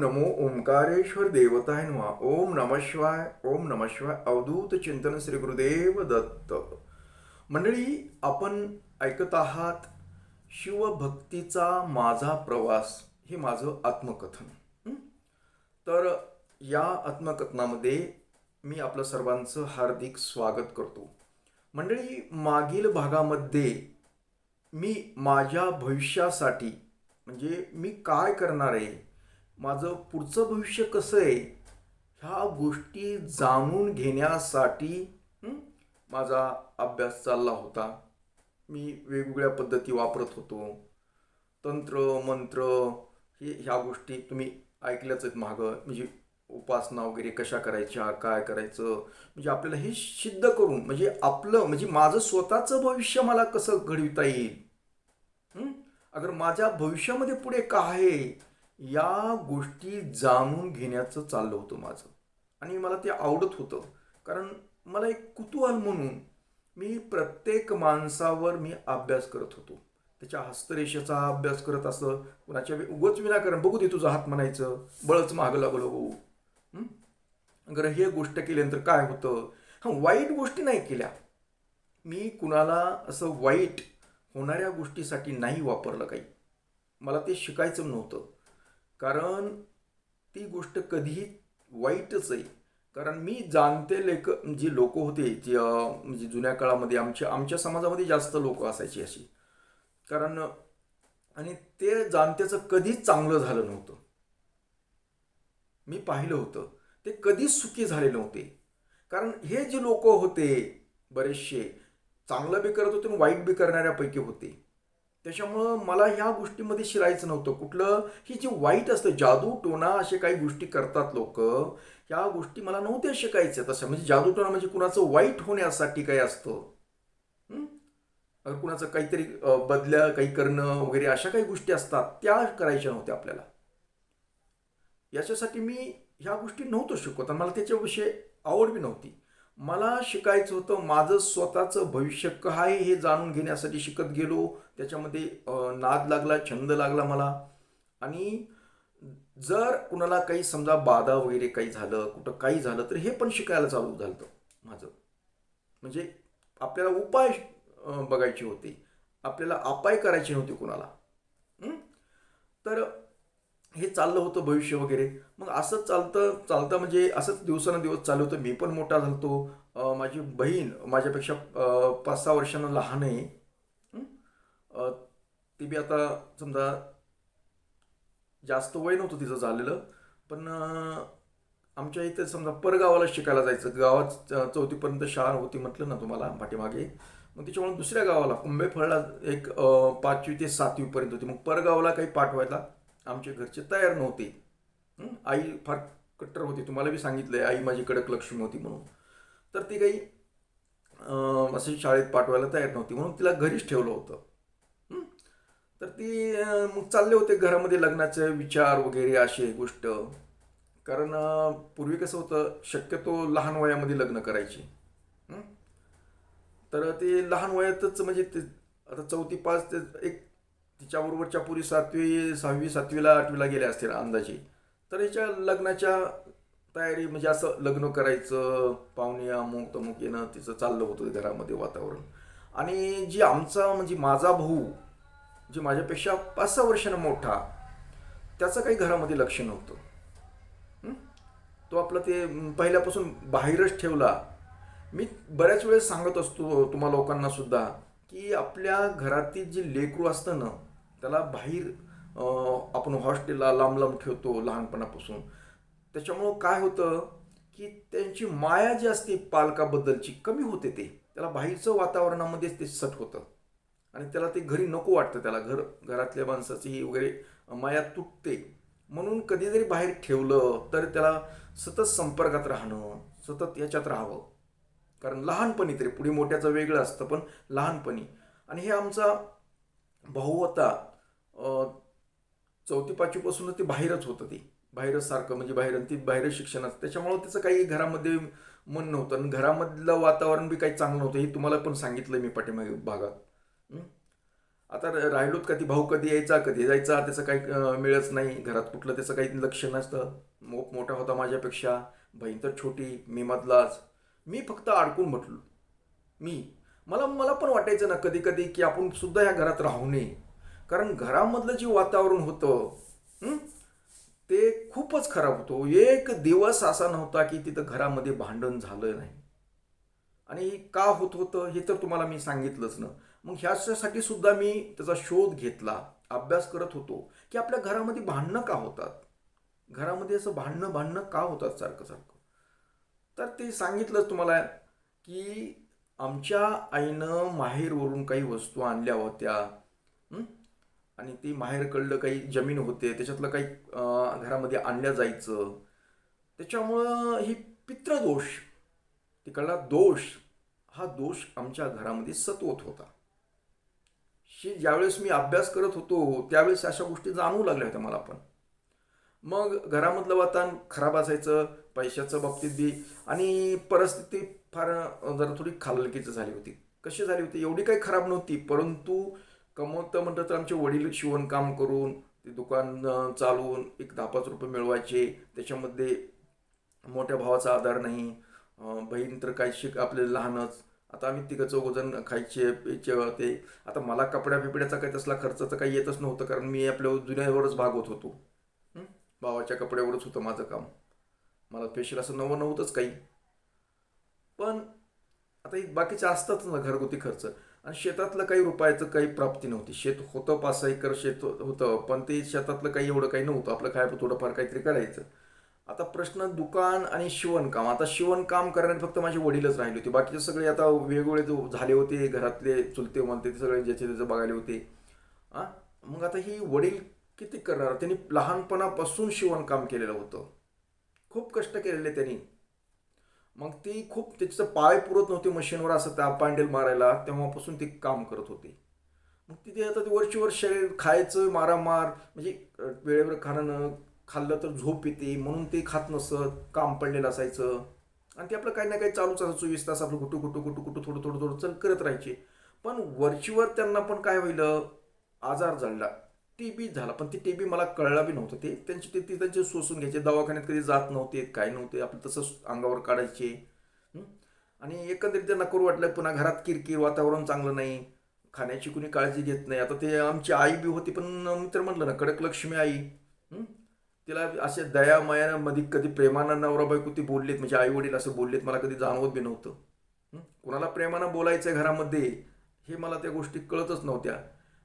नमो ओंकारेश्वर देवताय नमः। ओम नम शिवाय ओम नम शिवाय अवधूत चिंतन श्री गुरुदेव दत्त। मंडळी आपण ऐकत आहात शिवभक्तीचा माझा प्रवास हे माझं आत्मकथन. तर या आत्मकथनामध्ये मी आपलं सर्वांचं हार्दिक स्वागत करतो. मंडळी मागील भागामध्ये मी माझ्या भविष्यासाठी म्हणजे मी काय करणार आहे माझं पुढचं भविष्य कसं आहे? ह्या गोष्टी जाणून घेण्यासाठी माझा अभ्यास चालला होता. मी वेगवेगळ्या पद्धती वापरत होतो. तंत्र मंत्र हे ह्या गोष्टी तुम्ही ऐकल्याच आहेत मागं. म्हणजे उपासना वगैरे कशा करायच्या काय करायचं? म्हणजे आपल्याला हे सिद्ध करून म्हणजे आपलं म्हणजे माझं स्वतःचं भविष्य मला कसं घडविता येईल? अगर माझ्या भविष्यामध्ये पुढे काय आहे? या गोष्टी जाणून घेण्याचं चाललं होतं माझं. आणि मला ते आवडत होतं. कारण मला एक कुतूहल म्हणून मी प्रत्येक माणसावर मी अभ्यास करत होतो. त्याच्या हस्तरेषेचा अभ्यास करत असं कुणाच्या उगच विनाकारण बघू दे तुझा हात म्हणायचं बळच मागं लागलो हो हं? अगर हे गोष्ट केल्यानंतर काय होतं? हां वाईट गोष्टी नाही केल्या. मी कुणाला असं वाईट होणाऱ्या गोष्टीसाठी नाही वापरलं काही. मला ते शिकायचं नव्हतं. कारण ती गोष्ट कधीही वाईटच आहे. कारण मी जाणते लेख जी लोक होते जे म्हणजे जुन्या काळामध्ये आमच्या आमच्या समाजामध्ये जास्त लोक असायची अशी. कारण आणि ते जाणत्याचं कधीच चांगलं झालं नव्हतं. मी पाहिलं होतं. ते कधीच सुखी झाले नव्हते. कारण हे जे लोक होते बरेचसे चांगलं बी करत होते आणि वाईट बी करणाऱ्यापैकी होते. त्याच्यामुळं मला ह्या गोष्टीमध्ये शिरायचं नव्हतं. कुठलं? ही जी वाईट असतं जादू टोना असे काही गोष्टी करतात लोक ह्या गोष्टी मला नव्हत्या शिकायच्या तसं म्हणजे जादू टोना म्हणजे कुणाचं वाईट होण्यासाठी काही असतं. अगर कुणाचं काहीतरी बदल्या काही करणं वगैरे अशा काही गोष्टी असतात त्या करायच्या नव्हत्या आपल्याला. याच्यासाठी मी ह्या गोष्टी नव्हतो शिकवत आणि मला त्याच्याविषयी आवड बी नव्हती. मला शिकायचं होतं माझं स्वतःचं भविष्य काय आहे हे जाणून घेण्यासाठी शिकत गेलो त्याच्यामध्ये नाद लागला छंद लागला मला. आणि जर कुणाला काही समजा बाधा वगैरे काही झालं कुठं काही झालं तर हे पण शिकायला चालू झालं माझं. म्हणजे आपल्याला उपाय बघायचे होते. आपल्याला अपाय करायचे नव्हते कुणाला. तर हे चाललं होतं भविष्य वगैरे. मग असंच चालतं चालतं म्हणजे असंच दिवसानुदिवस चालू होतं. मी पण मोठा झालतो. माझी बहीण माझ्यापेक्षा पाच सहा वर्षांना लहान आहे. ती बी आता समजा जास्त वय नव्हतं तिचं झालेलं पण आमच्या इथे समजा परगावाला शिकायला जायचं. गावात च- चौथीपर्यंत शाळा होती म्हटलं ना तुम्हाला पाठीमागे. मग त्याच्यामुळे दुसऱ्या गावाला कुंभेफळला एक पाचवी ते सातवीपर्यंत होती. मग परगावाला काही पाठवायला आमचे घरचे तयार नव्हते. आई फार कट्टर होती. तुम्हाला बी सांगितलंय आई माझी कडक लक्ष्मी होती म्हणून. तर ती काही असे शाळेत पाठवायला तयार नव्हती. म्हणून तिला घरीच ठेवलं होतं. तर ती मग चालले होते घरामध्ये लग्नाचे विचार वगैरे असे गोष्ट. कारण पूर्वी कसं होतं शक्यतो लहान वयामध्ये लग्न करायचे. तर ते लहान वयातच म्हणजे ते आता चौथी पाच ते एक तिच्याबरोबरच्या पुरी सातवी सहावी सातवीला आठवीला गेल्या असतील अंदाजे. तर याच्या लग्नाच्या तयारी म्हणजे असं लग्न करायचं पाहुणे अमुक तमुक येणं तिचं चाललं होतं घरामध्ये वातावरण. आणि जी आमचा म्हणजे माझा भाऊ जे माझ्यापेक्षा पाच सहा वर्षानं मोठा त्याचं काही घरामध्ये लक्ष नव्हतं. तो आपलं ते पहिल्यापासून बाहेरच ठेवला. मी बऱ्याच वेळेस सांगत असतो तुम्हा लोकांना सुद्धा की आपल्या घरातील जे लेकरू असतं ना त्याला बाहेर आपण हॉस्टेलला लांब लांब ठेवतो लहानपणापासून. त्याच्यामुळं काय होतं की त्यांची माया जी असते पालकाबद्दलची कमी होते ते. त्याला बाहेरचं वातावरणामध्येच ते सट होतं. आणि त्याला ते घरी नको वाटतं त्याला घर घरातल्या माणसाची वगैरे माया तुटते. म्हणून कधी जरी बाहेर ठेवलं तर त्याला सतत संपर्कात राहणं सतत याच्यात राहावं. कारण लहानपणी तरी पुढे मोठ्याचं वेगळं असतं पण लहानपणी. आणि हे आमचा भाऊ होता चौथी पाचवीपासूनच ते बाहेरच होतं ते. बाहेरच सारखं म्हणजे बाहेर ती बाहेरच शिक्षण असतं. त्याच्यामुळं त्याचं काही घरामध्ये मन नव्हतं. आणि घरामधलं वातावरण बी काही चांगलं नव्हतं हे तुम्हाला पण सांगितलं मी पाठीमागे भागात. आता राहिलोत का ती भाऊ कधी यायचा कधी जायचा त्याचं काही मिळत नाही. घरात कुठलं त्याचं काही लक्ष नसतं. मोप मोठा होता माझ्यापेक्षा. बहीण तर छोटी मी मधलाच. मी फक्त अडकून म्हटलो. मी. मला मला पण वाटायचं ना कधी कधी की आपण सुद्धा ह्या घरात राहू नये. कारण घरामधलं जे वातावरण होतं ते खूपच खराब होतो. एक दिवस असा नव्हता की तिथं घरामध्ये भांडण झालं नाही. आणि का होत होतं हे तर तुम्हाला मी सांगितलंच ना. मग ह्याच्यासाठी सुद्धा मी त्याचा शोध घेतला अभ्यास करत होतो की आपल्या घरामध्ये भांडणं का होतात? घरामध्ये असं भांडणं भांडणं का होतात सारखं सारखं? तर ते सांगितलंच तुम्हाला की आमच्या आईनं माहेरवरून काही वस्तू आणल्या होत्या आणि ती माहेरकडलं काही जमीन होते त्याच्यातलं काही घरामध्ये आणल्या जायचं. त्याच्यामुळं ही पित्रदोष तिकडला दोष हा दोष आमच्या घरामध्ये सतवत होता. शी ज्यावेळेस मी अभ्यास करत होतो त्यावेळेस अशा गोष्टी जाणवू लागल्या होत्या मला पण. मग घरामधलं वातावरण खराब असायचं पैशाचं बाबतीत बी. आणि परिस्थिती फार जरा थोडी खालकीची झाली होती. कशी झाली होती? एवढी काही खराब नव्हती परंतु कमवतं म्हटलं तर आमचे वडील शिवणकाम करून ते दुकान चालवून एक दहा पाच रुपये मिळवायचे. त्याच्यामध्ये मोठ्या भावाचा आधार नाही. बहीण तर काय शिक आपले लहानच. आता आम्ही तिघं चौघजण खायचे प्यायचे ते. आता मला कपड्या बिपड्याचा काही तसला खर्चाचं काही येतच नव्हतं कारण मी आपल्या जुन्यावरच भागवत होतो भावाच्या कपड्यावरच होतं माझं काम. मला स्पेशल असं नवं नव्हतंच काही. पण आता एक बाकीचे असतातच ना घरगुती खर्च. आणि शेतातलं काही रुपयाचं काही प्राप्ती नव्हती. शेत होतं पाच सहा एकर शेत होतं पण ते शेतातलं काही एवढं काही नव्हतं. आपलं काय थोडंफार काहीतरी करायचं. आता प्रश्न दुकान आणि शिवणकाम. आता शिवणकाम करणारे फक्त माझे वडीलच राहिले होते. बाकीचे सगळे आता वेगवेगळे झाले होते घरातले चुलते म्हणते ते सगळे ज्याचे त्याचे बघायला होते. हां मग आता ही वडील किती करणार? त्यांनी लहानपणापासून शिवणकाम केलेलं होतं. खूप कष्ट केलेले त्यांनी. मग ती खूप त्याचं पाय पुरत नव्हते मशीनवर असं त्या पांडेल मारायला. तेव्हापासून ते काम करत होते. मग तिथे आता ते वरची वर शरीर खायचं मारामार म्हणजे वेळेवर खाणं खाल्लं तर झोप येते म्हणून ते खात नसत काम पडलेलं असायचं. आणि ते आपलं काही ना काही चालूच असायचं चोवीस तास आपलं कुठं कुठं कुठं कुठं थोडं थोडं थोडं चल करत राहायचे. पण वरचीवर त्यांना पण काय होईल आजार झाला. टी बी झाला पण ती टी बी मला कळला बी नव्हतं. ते त्यांची ते ती त्यांचे सोसून घ्यायचे. दवाखान्यात कधी जात नव्हते काय नव्हते आपलं तसंच अंगावर काढायचे. आणि एकंदरीत त्यांना करू वाटलं पुन्हा घरात किरकिर वातावरण चांगलं नाही. खाण्याची कुणी काळजी घेत नाही. आता ते आमची आई बी होती पण मी तर म्हटलं ना कडक लक्ष्मी आई. तिला असे दया मध्ये कधी प्रेमानं नवरा बायको ती बोललीत म्हणजे आई वडील असं बोललेत मला कधी जाणवत बी नव्हतं. कुणाला प्रेमानं बोलायचं आहे घरामध्ये हे मला त्या गोष्टी कळतच नव्हत्या.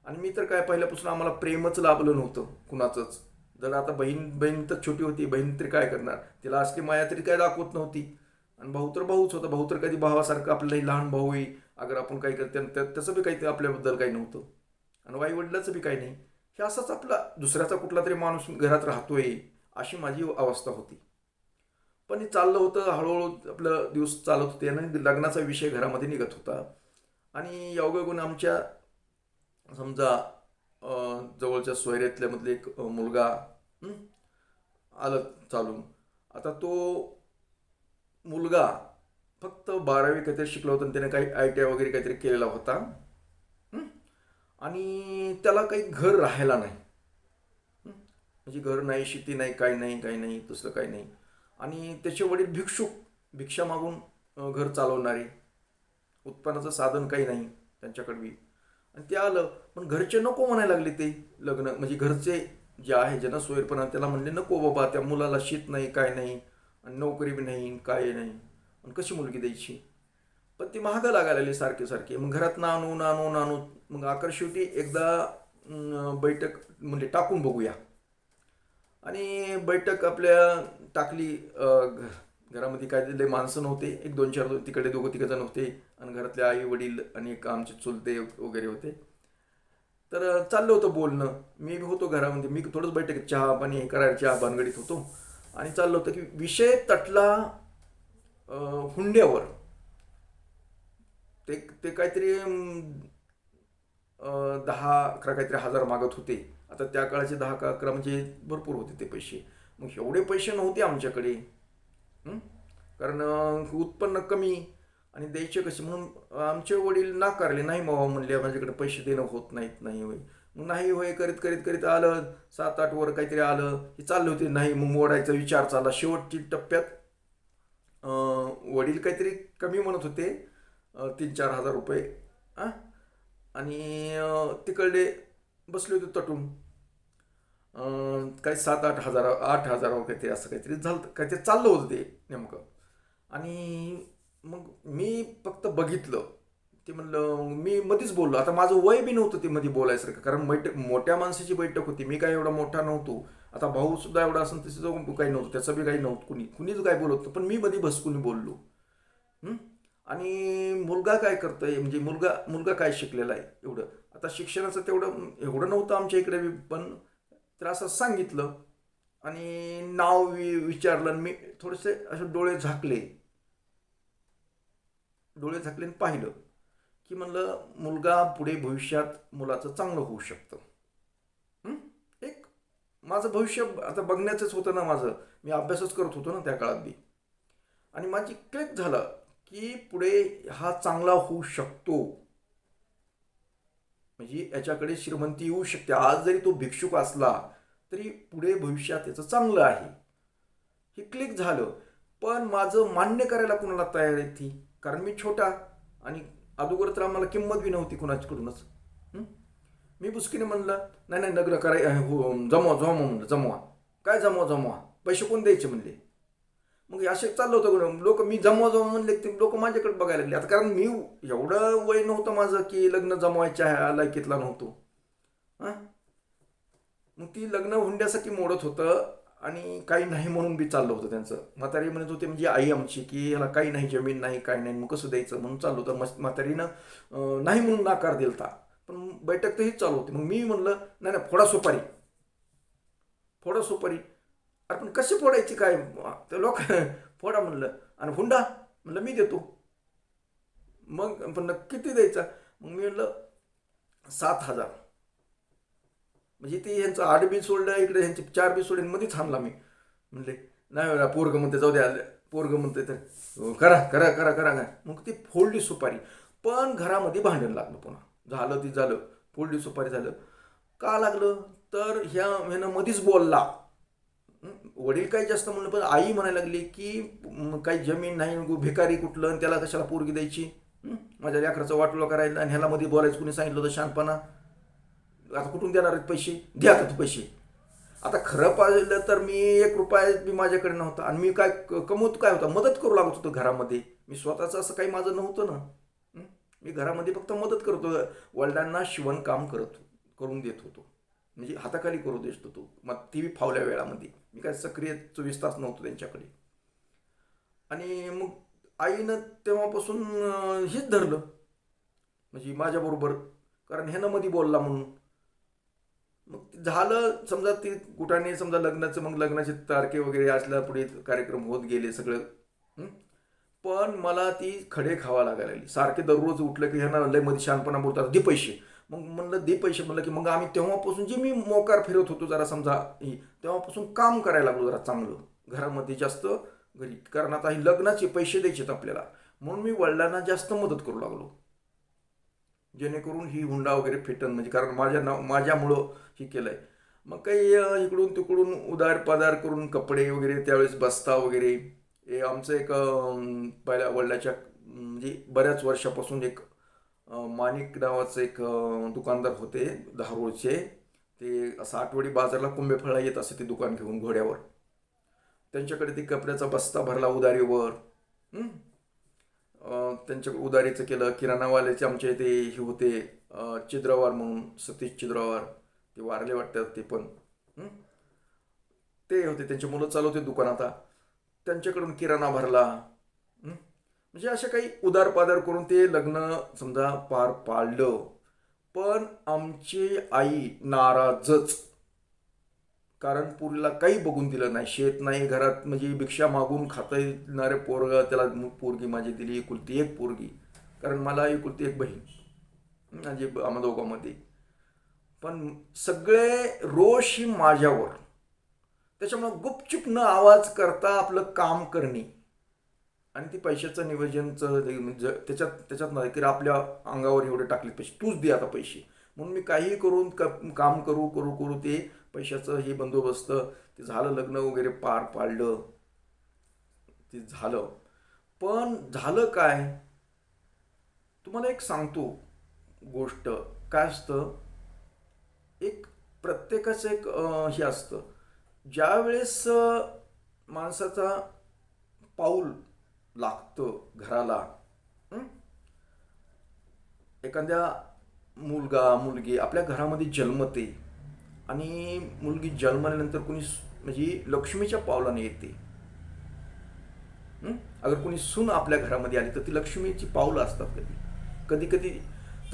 आणि मी तर काय पहिल्यापासून आम्हाला प्रेमच लाभलं नव्हतं कुणाचंच. जर आता बहीण बहीण तर छोटी होती बहीण तरी काय करणार? तिला असली माया तरी काय दाखवत नव्हती. आणि भाऊ तर भाऊच होता भाऊ तर कधी भावासारखं आपल्यालाही लहान भाऊ आहे. अगर आपण काही करते त्या- त्याचं बी काही आपल्याबद्दल काही नव्हतं. आणि आई वडिलाचं बी काही नाही. हे असाच आपला दुसऱ्याचा कुठला तरी माणूस घरात राहतोय अशी माझी अवस्था होती. पण हे चाललं होतं हळूहळू आपलं दिवस चालत होते आणि लग्नाचा विषय घरामध्ये निघत होता. आणि योगागुण आमच्या समजा जवळच्या सोयऱ्यातल्यामधले एक मुलगा आलं चालून. आता तो मुलगा फक्त बारावी काहीतरी शिकला होता आणि त्याने काही आय टी आय वगैरे काहीतरी केलेला होता. आणि त्याला काही घर राहायला नाही. म्हणजे घर नाही शेती नाही काही नाही काही नाही दुसरं काही नाही. आणि त्याचे वडील भिक्षुक भिक्षा मागून घर चालवणारे. उत्पन्नाचं साधन काही नाही त्यांच्याकडे आणि ते आलं पण घरचे नको म्हणायला लागले ते लग्न. म्हणजे घरचे जे आहे ज्यांना सोयरपणा त्याला म्हणले नको बाबा त्या मुलाला शीत नाही काय नाही आणि नोकरी बी नाही काय नाही. आणि कशी मुलगी द्यायची? पण ती महाग लागायला सारखी सारखी. सारखे मग घरात नानू नानू नानू मग आकर शेवटी एकदा बैठक म्हणजे टाकून बघूया. आणि बैठक आपल्या टाकली घ- घरामध्ये काय लय माणसं नव्हते. एक दोन चार तिकडे दोघं तिघं जण होते. आणि घरातले आई वडील आणि एक आमचे चुलते वगैरे होते. तर चाललं होतं बोलणं. मी बी होतो घरामध्ये. मी थोडंच बैठक चहा पाणी हे करायला चहा भानगडीत होतो. आणि चाललं होतं की विषय तटला हुंड्यावर. ते ते काहीतरी दहा अकरा काहीतरी हजार मागत होते. आता त्या काळाचे दहा का अकरा म्हणजे भरपूर होते ते पैसे. मग एवढे पैसे नव्हते आमच्याकडे. कारण उत्पन्न कमी आणि द्यायचे कसे? म्हणून आमचे वडील नाकारले. नाही मावा म्हणले माझ्याकडे पैसे देणं होत नाहीत नाही होय. मग नाही होय करीत करीत करीत आलं. सात आठ वर काहीतरी आलं. हे चालले होते. नाही मग मोडायचा विचार चालला. शेवटची टप्प्यात वडील काहीतरी कमी म्हणत होते. तीन चार हजार रुपये हां आणि तिकडले बसले होते तटून. काही सात आठ हजार आठ हजार काहीतरी असं काहीतरी झालं काहीतरी चाललं होतं ते नेमकं. आणि मग मी फक्त बघितलं. ते म्हणलं मी मध्येच बोललो. आता माझं वय बी नव्हतं ते मध्ये बोलायसारखं कारण बैठक मोठ्या माणसाची बैठक होती. मी काय एवढा मोठा नव्हतो. आता भाऊ सुद्धा एवढा असेल तिचं काही नव्हतं. त्याचं बी काही नव्हतं कुणी. कुणीच काय बोलत पण मी मध्ये बसकुनी बोललो. आणि मुलगा काय करतोय? म्हणजे मुलगा मुलगा काय शिकलेला आहे? एवढं. आता शिक्षणाचं तेवढं एवढं नव्हतं आमच्या इकडे पण तर असं सांगितलं. आणि नाव वि विचारलं आणि मी थोडेसे असे डोळे झाकले. डोळे झाकले आणि पाहिलं की म्हणलं मुलगा पुढे भविष्यात मुलाचं चांगलं होऊ शकतं. एक माझं भविष्य आता बघण्याचंच होतं ना माझं. मी अभ्यासच करत होतो ना त्या काळात बी. आणि माझी क्लिक झालं. की पुढे हा चांगला होऊ शकतो. म्हणजे याच्याकडे श्रीमंती येऊ शकते. आज जरी तो भिक्षुक असला तरी पुढे भविष्यात याचं चांगलं आहे. हे क्लिक झालं. पण माझं मान्य करायला कुणाला तयार आहे ती? कारण मी छोटा आणि अगोदर तर आम्हाला किंमत बी नव्हती कुणाच्याकडूनच मी बुसकीने म्हणलं नाही नाही नग्न कराय हो जमवा जमवा म्हणलं जमवा. काय जमवा जमवा? पैसे कोण द्यायचे म्हणले? मग असे चाललं होतं लोक मी जमवा जमा म्हणले ते लोक माझ्याकडे बघायला लागले. आता कारण मी एवढं वय नव्हतं माझं की लग्न जमवायच्या ह्या लायकीतला नव्हतो. हां? मग ती लग्न हुंड्यासाठी मोडत होतं आणि काही नाही म्हणून बी चाललं होतं त्यांचं. म्हातारी म्हणत होते म्हणजे आई आमची की ह्याला काही नाही जमीन नाही काही नाही मग कसं द्यायचं? म्हणून चाललं होतं. मस्त म्हातारीनं नाही म्हणून नाकार दिलता. पण बैठक तर हीच चालू होती. मग मी म्हणलं नाही नाही फोडा सुपारी. फोडा सुपारी. अरे पण कशी फोडायची काय? ते लोक फोडा म्हणलं. आणि हुंडा? म्हणलं मी देतो. मग पण किती द्यायचा? मग मी म्हणलं सात हजार. म्हणजे ते ह्यांचं आठ बी सोडलं इकडे ह्यांचे चार बी सोडले मध्ये थांबला मी. म्हणले नाही पोरग म्हणते जाऊ द्या पोरग म्हणते तर करा करा करा करा काय मग ती फोडली सुपारी. पण घरामध्ये भांडण लागलं पुन्हा. झालं ती झालं. फोडली सुपारी झालं. का लागलं? तर ह्या ह्यानं मध्येच बोलला. वडील काही जास्त म्हणलं पण आई म्हणायला लागली की काही जमीन नाही भिकारी कुठलं आणि त्याला कशाला पोरगी द्यायची? माझ्या लेकराचं वाटलं करायला आणि ह्याला मध्ये बोलायचं कुणी सांगितलं होतं शानपणा? आता कुठून देणार आहेत पैसे? द्या आता पैसे. आता खरं पाहिलं तर मी एक रुपया मी माझ्याकडे नव्हता आणि मी काय कमवत काय होता? मदत करू लागत होतो घरामध्ये. मी स्वतःचं असं काही माझं नव्हतं ना. मी घरामध्ये फक्त मदत करतो. वडिलांना शिवणकाम करत करून देत होतो. म्हणजे हाताखाली करू देत होतो मग ती फावल्या वेळामध्ये. मी काय सक्रिय चोवीस तास नव्हतो त्यांच्याकडे. आणि मग आईनं तेव्हापासून हेच धरलं. म्हणजे माझ्याबरोबर कारण ह्यानं मध्ये बोलला म्हणून. मग झालं समजा ते कुठाने समजा लग्नाचं मग लग्नाचे तारखे वगैरे असल्या पुढे कार्यक्रम होत गेले सगळं. पण मला ती खडे खावा लागायला लागली. सारखे दररोज उठलं की ह्यांना लयमध्ये शानपणा बोलतात दे पैसे. मग म्हणलं दे पैसे म्हणलं की मग आम्ही तेव्हापासून जे मी मोकार फिरत होतो जरा समजा तेव्हापासून काम करायला लागलो जरा चांगलं. घरामध्ये जास्त घरी कारण आता हे लग्नाचे पैसे द्यायचेत आपल्याला. म्हणून मी वडिलांना जास्त मदत करू लागलो. जेणेकरून ही हुंडा वगैरे फेटन म्हणजे कारण माझ्या नाव माझ्यामुळं हे केलंय. मग काही इकडून तिकडून उदार पदार करून कपडे वगैरे त्यावेळेस बस्ता वगैरे. हे आमचं एक पहिल्या वडिलाच्या म्हणजे बऱ्याच वर्षापासून एक माणिक नावाचं एक दुकानदार होते धारूळचे. ते असं आठवडी बाजारला कुंभेफळा येत असे ते दुकान घेऊन घोड्यावर. त्यांच्याकडे ते कपड्याचा बस्ता भरला उदारीवर. त्यांच्याकडे त्यांच्या उदारीचं केलं किराणावाल्याचे आमचे ते हे होते अं, चिद्रवार म्हणून सतीश चिद्रवार. ते वारले वाटतात ते पण. ते होते त्यांचे मुलं चालवते दुकान आता. त्यांच्याकडून किराणा भरला. म्हणजे अशा काही उदार पादार करून ते लग्न समजा पार पाडलं. पण आमची आई नाराजच. कारण पुरीला काही बघून दिलं नाही. शेत नाही घरात म्हणजे भिक्षा मागून खाता येणारे पोरग त्याला पोरगी माझी दिली एकुलती एक पोरगी. कारण मला एकुलती एक बहीण. म्हणजे आम्हा दोघांमध्ये. पण सगळे रोष ही माझ्यावर. त्याच्यामुळं गुपचूप न आवाज करता आपलं काम करणे. आणि ती पैशाचं नियोजनचं त्याच्यात त्याच्यात नाही की आपल्या अंगावर एवढे टाकले पैसे. तूच दे आता पैसे. म्हणून मी काही करून क- काम करू करू करू ते पैशाचं हे बंदोबस्त ते झालं लग्न वगैरे पार पाडलं. ते झालं. पण झालं काय? तुम्हाला एक सांगतो गोष्ट. काय असतं? एक प्रत्येकाचं एक हे असतं. ज्यावेळेस माणसाचा पाऊल लागतं घराला एखाद्या मुलगा मुलगी आपल्या घरामध्ये जन्मते आणि मुलगी जन्मल्यानंतर कोणी म्हणजे लक्ष्मीच्या पावलाने येते. अगर कोणी सून आपल्या घरामध्ये आली तर ती लक्ष्मीची पावलं असतात कधी. कधी कधी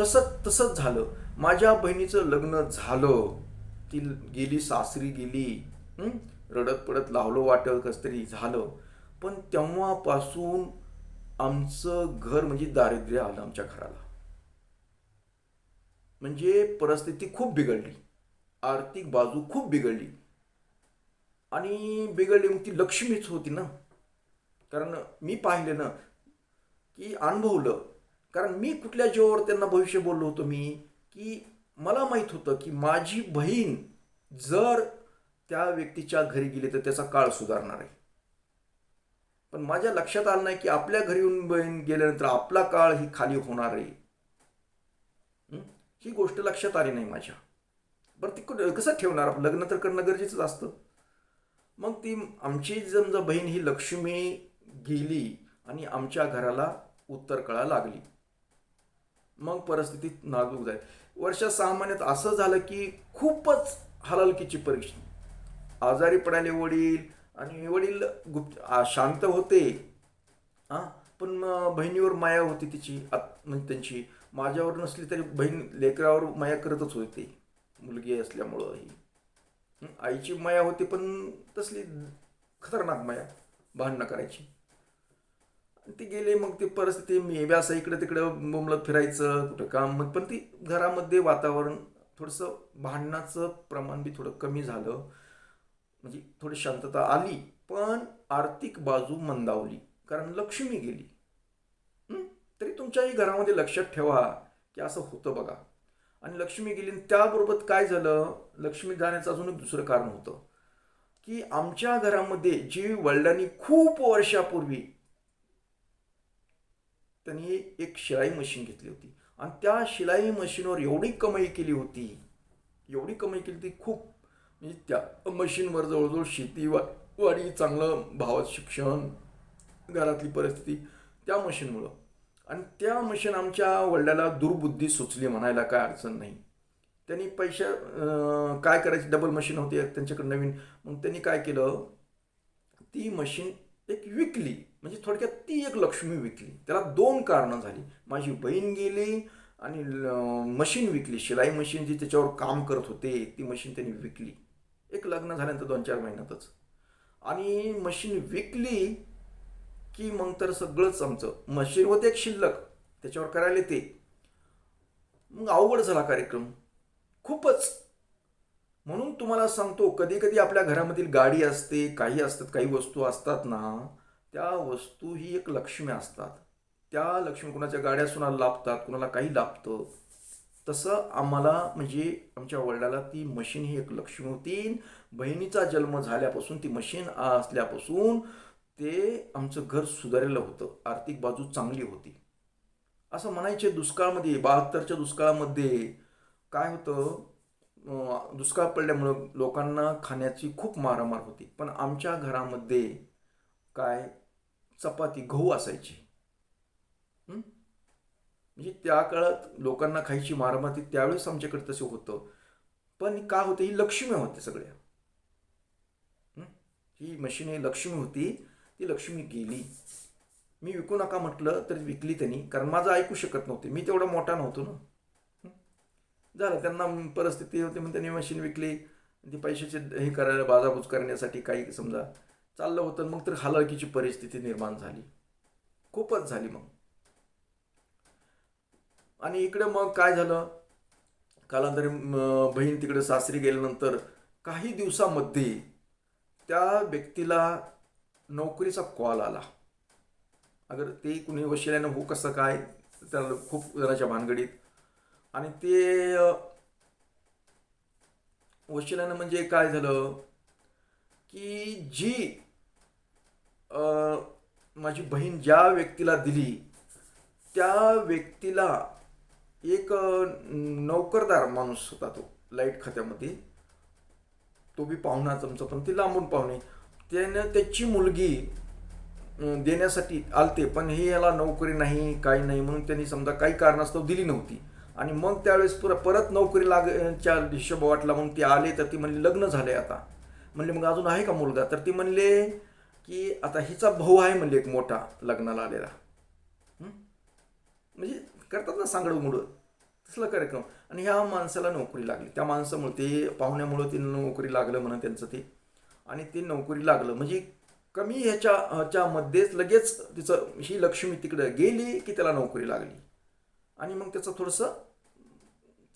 तसं तसंच झालं. माझ्या बहिणीचं लग्न झालं. ती गेली सासरी गेली रडत पडत लावलं वाटत कसं तरी झालं. पण तेव्हापासून आमचं घर म्हणजे दारिद्र्य आलं आमच्या घराला. म्हणजे परिस्थिती खूप बिघडली. आर्थिक बाजू खूप बिघडली. आणि बिघडली मग ती लक्ष्मीच होती ना. कारण मी पाहिले ना की अनुभवलं. कारण मी कुठल्या जीवावर त्यांना भविष्य बोललो होतो मी की मला माहीत होतं की माझी बहीण जर त्या व्यक्तीच्या घरी गेली तर त्याचा काळ सुधारणार आहे. पण माझ्या लक्षात आलं नाही की आपल्या घरी येऊन बहीण गेल्यानंतर आपला काळ ही खाली होणार आहे. ही? गोष्ट लक्षात आली नाही माझ्या. बरं ती कुठं- कसं ठेवणार? आपण लग्न तर करणं गरजेचंच असतं. मग ती आमची समजा बहीण ही लक्ष्मी गेली आणि आमच्या घराला उत्तर कळा लागली. मग परिस्थिती नाजूक जाईल वर्षा सहा महिन्यात असं झालं की खूपच हलालकीची परीक्षा. आजारी पडायले वडील आणि वडील गुप्त शांत होते. हां पण मग बहिणीवर माया होती तिची आत- म्हणजे त्यांची. माझ्यावर नसली तरी बहीण लेकरावर माया करतच होती. मुलगी असल्यामुळं ही. आईची माया होती पण तसली खतरनाक माया भांडणं करायची. ती गेले मग ती परिस्थिती मी बी असं तिकडं तिकडे फिरायचं कुठं काम मग पण ती घरामध्ये वातावरण थोडंसं भांडणाचं प्रमाण बी थोडं कमी झालं. म्हणजे थोडी शांतता आली पण आर्थिक बाजू मंदावली. कारण लक्ष्मी गेली. तरी तुमच्याही घरामध्ये लक्षात ठेवा की असं होतं बघा. आणि लक्ष्मी गेली आणि त्याबरोबर काय झालं? लक्ष्मी जाण्याचं अजून एक दुसरं कारण होतं. की आमच्या घरामध्ये जी वडिलांनी खूप वर्षापूर्वी त्यांनी एक शिलाई मशीन घेतली होती. आणि त्या शिलाई मशीनवर एवढी कमाई केली होती एवढी कमाई केली होती खूप म्हणजे त्या मशीनवर जवळजवळ शेती वा वाडी चांगलं भावात शिक्षण घरातली परिस्थिती त्या मशीनमुळं. आणि त्या मशीन आमच्या वडिलाला दुर्बुद्धी सुचली म्हणायला काय अडचण नाही. त्यांनी पैशा काय करायची डबल मशीन होती त्यांच्याकडे नवीन. मग त्यांनी काय केलं ती मशीन एक विकली. म्हणजे थोडक्यात ती एक लक्ष्मी विकली. त्याला दोन कारणं झाली. माझी बहीण गेली आणि मशीन विकली. शिलाई मशीन जी त्याच्यावर काम करत होते ती मशीन त्यांनी विकली. एक लग्न झाल्यानंतर दोन चार महिन्यातच. आणि मशीन विकली की मग तर सगळंच आमचं. मशीन होते एक शिल्लक त्याच्यावर करायला ते मग अवघड झाला कार्यक्रम. खूपच. म्हणून तुम्हाला सांगतो कधी कधी आपल्या घरामधील गाडी असते काही असतात काही वस्तू असतात ना त्या वस्तू ही एक लक्ष्मी असतात. त्या लक्ष्मी कुणाच्या गाड्या सुना लाभतात कुणाला काही लाभतं. तसं आम्हाला म्हणजे आमच्या वडिलाला ती मशीन ही एक लक्ष्मी होती बहिणीचा जन्म झाल्यापासून ती मशीन असल्यापासून ते आमचं घर सुधारलेलं होतं. आर्थिक बाजू चांगली होती. असं म्हणायचे दुष्काळामध्ये बहात्तरच्या दुष्काळामध्ये काय होतं? दुष्काळ पडल्यामुळं लोकांना खाण्याची खूप मारामार होती. पण आमच्या घरामध्ये काय? चपाती गहू असायची. म्हणजे त्या काळात लोकांना खायची मारामार त्यावेळेस आमच्याकडे तसं होतं. पण काय होतं? ही लक्ष्मी होते सगळ्या. ही? मशीन ही लक्ष्मी होती. ती लक्ष्मी गेली. मी विकू नका म्हटलं तरी विकली त्यांनी. कारण माझं ऐकू शकत नव्हते. मी तेवढा मोठा नव्हतो ना. झालं त्यांना परिस्थिती होती म्हणून त्यांनी मशीन विकली. ती पैशाचे हे करायला बाजाबूज करण्यासाठी काही समजा चाललं होतं. मग तर हालाकीची परिस्थिती निर्माण झाली. खूपच झाली मग. आणि इकडे मग काय झालं? कालांतरी बहीण तिकडे सासरी गेल्यानंतर काही दिवसामध्ये त्या व्यक्तीला नोकरीचा कॉल आला. अगर ते कुणी वशिल्यानं हो कसं काय त्याला खूप जणाच्या भानगडीत. आणि ते वशिल्यानं म्हणजे काय झालं की जी माझी बहीण ज्या व्यक्तीला दिली त्या व्यक्तीला एक नौकरदार नोकरदार माणूस होता तो लाइट खात्यामध्ये. तो बी पाहुणा आमचा पण ती लांबून पाहुणे. त्यानं त्याची मुलगी देण्यासाठी आलते पण हे याला नोकरी नाही काही नाही म्हणून त्यांनी समजा काही कारणास्तव दिली नव्हती. आणि मग त्यावेळेस पुर परत नोकरी लागच्या हिशोब वाटला म्हणून ते आले तर ती म्हणली लग्न झाले आता. म्हणले मग अजून आहे का मुलगा? तर ती म्हणले की आता हिचा भाऊ आहे म्हणले एक मोठा लग्नाला आलेला. म्हणजे करतात ना सांगडं मुडं तसला कार्यक्रम. आणि ह्या माणसाला नोकरी लागली. त्या माणसामुळे ते पाहुण्यामुळं ते नोकरी लागलं म्हणून त्यांचं ते. आणि ते नोकरी लागलं म्हणजे कमी ह्याच्या ह्याच्यामध्येच लगेच तिचं ही लक्ष्मी तिकडं गेली की त्याला नोकरी लागली. आणि मग त्याचं थोडंसं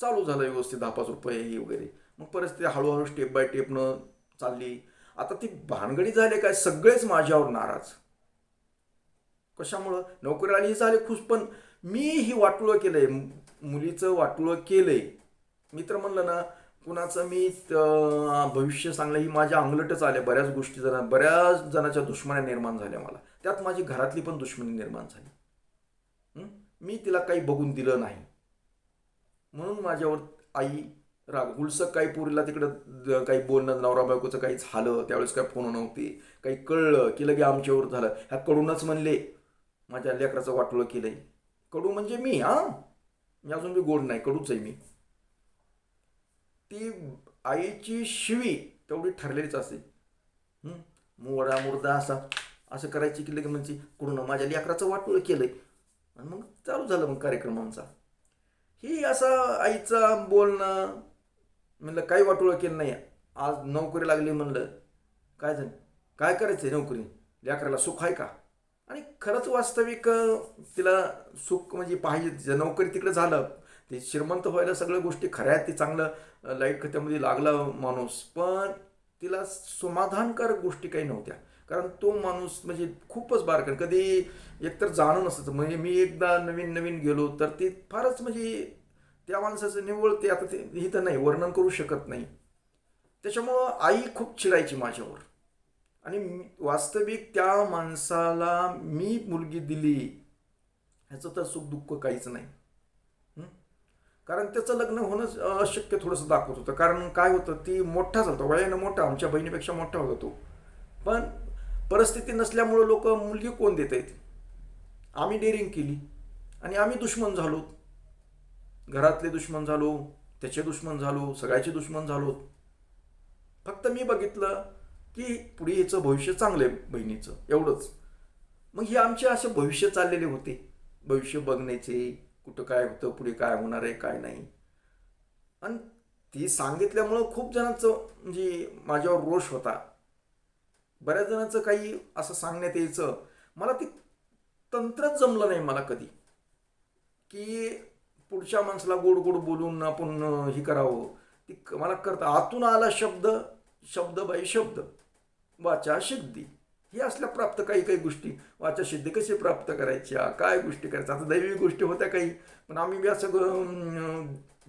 चालू झालं व्यवस्थित दहा पाच रुपये हे वगैरे. मग परिस्थिती हळूहळू स्टेप बाय स्टेपनं चालली. आता ती भानगडी झाले काय? सगळेच माझ्यावर नाराज. कशामुळं? नोकरी आली झाले खुश पण मी ही वाटोळं केलंय मुलीचं वाटोळं केलंय. मित्र म्हणलं ना कुणाचं मी भविष्य सांगलं ही माझ्या अंगलटच आल्या बऱ्याच गोष्टी जण बऱ्याच जणाच्या दुश्मन्या निर्माण झाल्या मला. त्यात माझी घरातली पण दुश्मनी निर्माण झाली. मी तिला काही बघून दिलं नाही. म्हणून माझ्यावर आई राग उलसक काही पोरीला तिकडं काही बोलणं नवरा बायकोचं काही झालं त्यावेळेस काय फोन नव्हते काही कळलं की लगे आमच्यावर झालं. ह्या कडूनच म्हणले माझ्या लेकराचं वाटोळं केलंय. कडू म्हणजे मी हा? मी अजून बी गोड नाही कडूच आहे मी. ती आईची शिवी तेवढी ठरलेलीच असते हं? मोडा मुर्दा असा असं करायची की लगे म्हणजे कडून माझ्या लेकराचं वाटोळं आहे आणि मग चालू झालं मग कार्यक्रम आमचा. ही असा आईचा बोलणं म्हणलं काही वाटोळं केलं नाही आज नोकरी लागली म्हणलं. काय झालं? काय करायचं आहे नोकरी? लेकराला सुख आहे का? आणि खरंच वास्तविक तिला सुख म्हणजे पाहिजे नोकरी तिकडे झालं ते श्रीमंत व्हायला सगळ्या गोष्टी खऱ्या आहेत ते चांगलं लाइट खात्यामध्ये लागला माणूस. पण तिला समाधानकारक गोष्टी काही नव्हत्या. कारण तो माणूस म्हणजे खूपच बारकन कधी एकतर जाणं नसतं. म्हणजे मी एकदा नवीन नवीन गेलो तर ते फारच म्हणजे त्या माणसाचं निव्वळ ते आता ते इथं नाही वर्णन करू शकत नाही. त्याच्यामुळं आई खूप चिडायची माझ्यावर. आणि मी- वास्तविक त्या माणसाला मी मुलगी दिली ह्याचं तर सुख दुःख काहीच नाही. कारण त्याचं लग्न होणं अशक्य थोडंसं दाखवत होतं. कारण काय होतं ती मोठाच होता वयानं मोठा आमच्या बहिणीपेक्षा मोठा होता तो. पण परिस्थिती नसल्यामुळं लोक मुलगी कोण देत आहेत आम्ही डेअरिंग केली. आणि आम्ही दुश्मन झालो. घरातले दुश्मन झालो त्याचे दुश्मन झालो सगळ्याचे दुश्मन झालो. फक्त मी बघितलं की पुढे याचं भविष्य चांगलं आहे बहिणीचं एवढंच. मग हे आमचे असे भविष्य चाललेले होते. भविष्य बघण्याचे कुठं काय होतं पुढे काय होणार आहे काय नाही. आणि ती सांगितल्यामुळं खूप जणांचं म्हणजे माझ्यावर रोष होता. बऱ्याच जणांचं काही असं सांगण्यात यायचं. मला ते तंत्रच जमलं नाही मला कधी. की पुढच्या माणसाला गोड गोड बोलून आपण हे करावं. ती मला करता आतून आला शब्द शब्द बाई शब्द. वाचा सिद्धी. हे असल्या प्राप्त काही काही गोष्टी. वाचा सिद्धी कशी प्राप्त करायच्या? काय गोष्टी करायच्या? आता दैवी गोष्टी होत्या काही. पण आम्ही या असं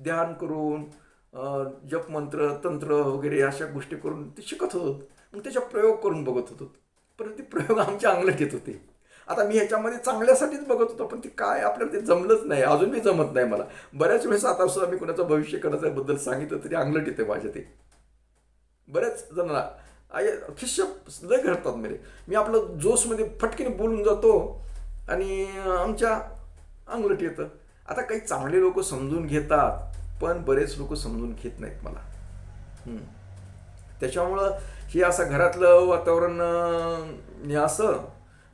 ध्यान करून जप जपमंत्र तंत्र वगैरे अशा गोष्टी करून ते शिकत होतो. मग त्याचा प्रयोग करून बघत होतो. पण ते प्रयोग आमच्या अंगलं घेत होते. आता मी ह्याच्यामध्ये चांगल्यासाठीच बघत होतो पण ते काय आपल्याला ते जमलंच नाही. अजूनही जमत नाही मला. बऱ्याच वेळेस आता सुद्धा मी कुणाचं भविष्य करण्याबद्दल सांगितलं तरी अंगलट येते माझ्या ते. बऱ्याच जणांना. आय खिश्य लय घडतात मेरे. मी आपलं जोशमध्ये फटकीने बोलून जातो आणि आमच्या अंगलट येतं. आता काही चांगले लोक समजून घेतात पण बरेच लोक समजून घेत नाहीत मला. त्याच्यामुळं हे असं घरातलं वातावरण हे असं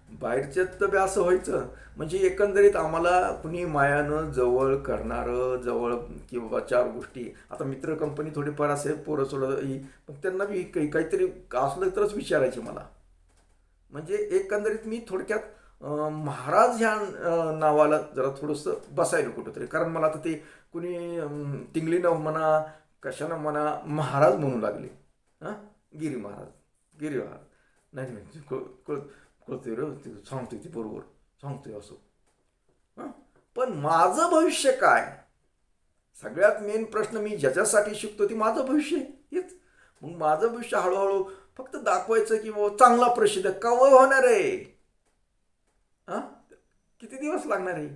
बाहेरच्यात तर बी असं व्हायचं. म्हणजे एकंदरीत आम्हाला कुणी मायानं जवळ करणारं जवळ किंवा चार गोष्टी आता मित्र कंपनी थोडीफार असे पोरं सोडत ही पण त्यांना बी काही काहीतरी असलं तरच विचारायचे मला. म्हणजे एकंदरीत मी थोडक्यात महाराज ह्या नावाला जरा थोडंसं बसायला कुठंतरी. कारण मला आता ते कुणी टिंगलीनं म्हणा कशानं म्हणा महाराज म्हणू लागले. हां? गिरी महाराज गिरी महाराज. नाही नाही कळ कळ सांगतोय ते ती बरोबर सांगतोय असं. पण माझं भविष्य काय? सगळ्यात मेन प्रश्न मी ज्याच्यासाठी शिकतो ती माझं भविष्य हेच. मग माझं भविष्य हळूहळू फक्त दाखवायचं की बाबा चांगला प्रसिद्ध कवय होणार आहे. हा? किती दिवस लागणार आहे?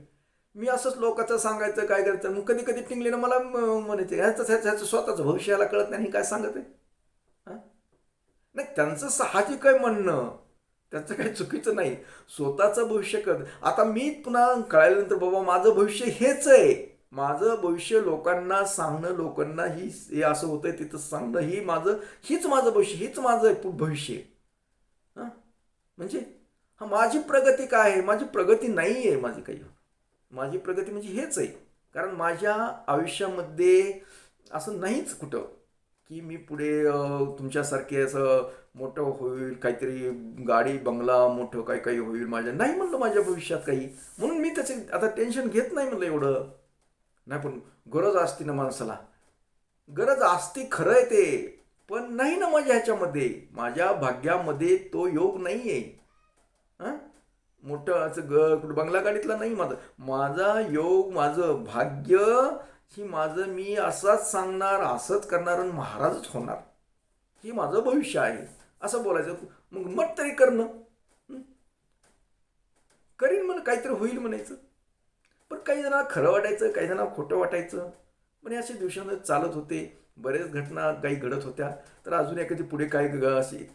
मी असंच लोकांचं सांगायचं काय करायचं मग कधी कधी टिंगलीनं मला म्हणायचं ह्याचं ह्याचं ह्याचं स्वतःचं भविष्याला कळत नाही काय सांगत आहे? नाही त्यांचं साहजिक आहे म्हणणं. त्याचं काही चुकीचं नाही. स्वतःचं भविष्य कळत आता मी पुन्हा कळाल्यानंतर बाबा माझं भविष्य हेच आहे. माझं भविष्य लोकांना सांगणं लोकांना ही हे असं होतंय तिथं सांगणं ही माझं हीच माझं भविष्य हीच माझं भविष्य हां? म्हणजे? हा माझी प्रगती काय आहे? माझी प्रगती नाही आहे माझी काही. माझी प्रगती म्हणजे हेच आहे. कारण माझ्या आयुष्यामध्ये असं नाहीच कुठं की मी पुढे तुमच्यासारखे असं मोठं होईल काहीतरी गाडी बंगला मोठं काही काही होईल माझ्या. नाही म्हणलं माझ्या भविष्यात काही. म्हणून मी त्याचे आता टेन्शन घेत नाही म्हणलं एवढं. नाही पण गरज असते ना माणसाला. गरज असते खरं आहे ते. पण नाही ना माझ्या ह्याच्यामध्ये. माझ्या भाग्यामध्ये तो योग नाही आहे हां? मोठं असं ग कुठं बंगला गाडीतला नाही माझं. माझा योग माझं भाग्य ही माझं मी असाच सांगणार असंच करणार आणि महाराजच होणार. हे माझं भविष्य आहे. असं बोलायचं. मग मत तरी करणं. करीन म्हण काहीतरी होईल म्हणायचं. पण काही जणांना खरं वाटायचं काही जणांना खोटं वाटायचं. पण हे असे दिवसांत चालत होते. बरेच घटना काही घडत होत्या. तर अजून एखादी पुढे काय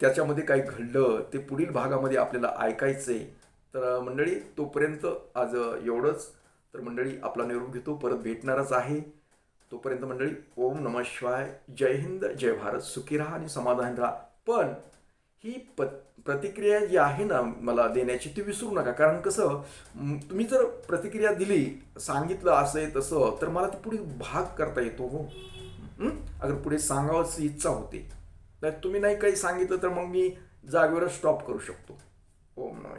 त्याच्यामध्ये काय घडलं ते पुढील भागामध्ये आपल्याला ऐकायचं आहे तर मंडळी तोपर्यंत आज एवढंच. तर मंडळी आपला निरोप घेतो. परत भेटणारच आहे. तोपर्यंत मंडळी ओम नमः शिवाय. जय हिंद जय भारत. सुखी राहा आणि समाधान राहा. पण ही प प्रतिक्रिया जी आहे ना मला देण्याची ती विसरू नका. कारण कसं तुम्ही जर प्रतिक्रिया दिली सांगितलं असं आहे तसं तर मला ती पुढे भाग करता येतो हो. अगर पुढे सांगावंच इच्छा होते तर तुम्ही नाही काही सांगितलं तर मग मी जागेवरच स्टॉप करू शकतो. ओम नमः